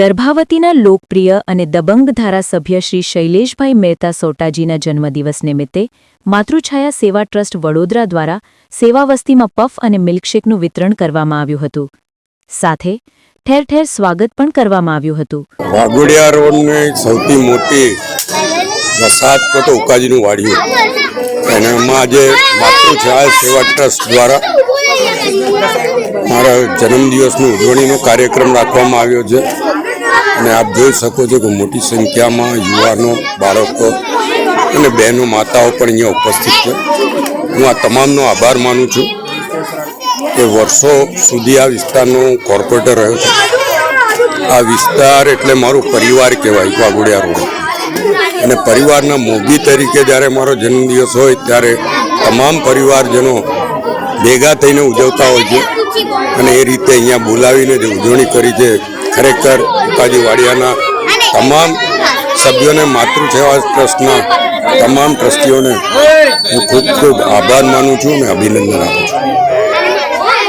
દર્ભાવતીના લોકપ્રિય અને દબંગ ધારાસભ્ય શ્રી શૈલેષભાઈ મહેતા સોટાજીના જન્મદિવસ નિમિત્તે માતૃછાયા સેવા ટ્રસ્ટ વડોદરા દ્વારા સેવાવસ્તીમાં પફ અને મિલ્કશેકનું વિતરણ કરવામાં આવ્યું હતું. સાથે ઠેર ઠેર સ્વાગત પણ કરવામાં આવ્યું હતું. સૌથી મોટી ઉકાજીનું વાડ્યું. મારા જન્મદિવસની ઉજવણીનો કાર્યક્રમ રાખવામાં આવ્યો છે. અને આપ જોઈ શકો છો કે મોટી સંખ્યામાં યુવાનો, બાળકો અને બહેનો માતાઓ પણ અહીંયા ઉપસ્થિત છે. હું આ તમામનો આભાર માનું છું કે વર્ષો સુધી આ વિસ્તારનો કોર્પોરેટર રહ્યો છે. આ વિસ્તાર એટલે મારું પરિવાર કહેવાય, વાઘોડિયા રોડ. અને પરિવારના મોભી તરીકે જ્યારે મારો જન્મદિવસ હોય ત્યારે તમામ પરિવારજનો ભેગા થઈને ઉજવતા હોય છે. અને એ રીતે અહીંયા બોલાવીને જે ઉજવણી કરી છે ખરેખર ઉકાજી વાડિયાના તમામ સભ્યોને માતૃસેવા ટ્રસ્ટના તમામ ટ્રસ્ટીઓને હું ખૂબ ખૂબ આભાર માનું છું અને અભિનંદન આપું છું.